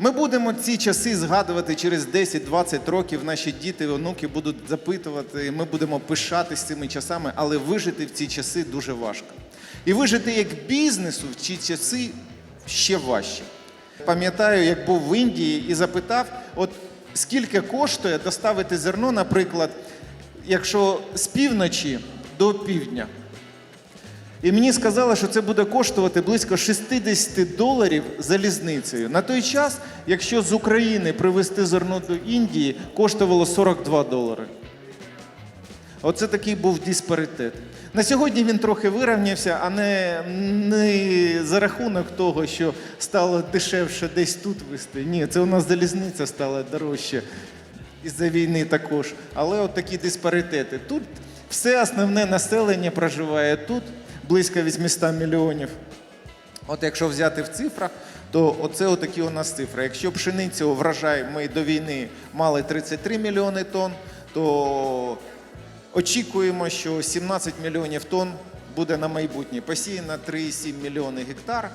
Ми будемо ці часи згадувати через 10-20 років. Наші діти, онуки будуть запитувати, ми будемо пишатись цими часами, але вижити в ці часи дуже важко. І вижити як бізнесу в ці часи ще важче. Пам'ятаю, як був в Індії і запитав, от скільки коштує доставити зерно, наприклад, якщо з півночі до півдня. І мені сказали, що це буде коштувати близько 60 доларів залізницею. На той час, якщо з України привезти зерно до Індії, коштувало 42 долари. Оце такий був диспаритет. На сьогодні він трохи вирівнявся, а не, не за рахунок того, що стало дешевше десь тут вести. Ні, це у нас залізниця стала дорожче із-за війни також. Але от такі диспаритети. Тут все основне населення проживає тут, близько 800 мільйонів. От якщо взяти в цифрах, то оце отакі у нас цифри. Якщо пшеницю врожай ми до війни мали 33 мільйони тонн, то очікуємо, що 17 мільйонів тонн буде на майбутнє. Посіяно 3,7 мільйони гектар.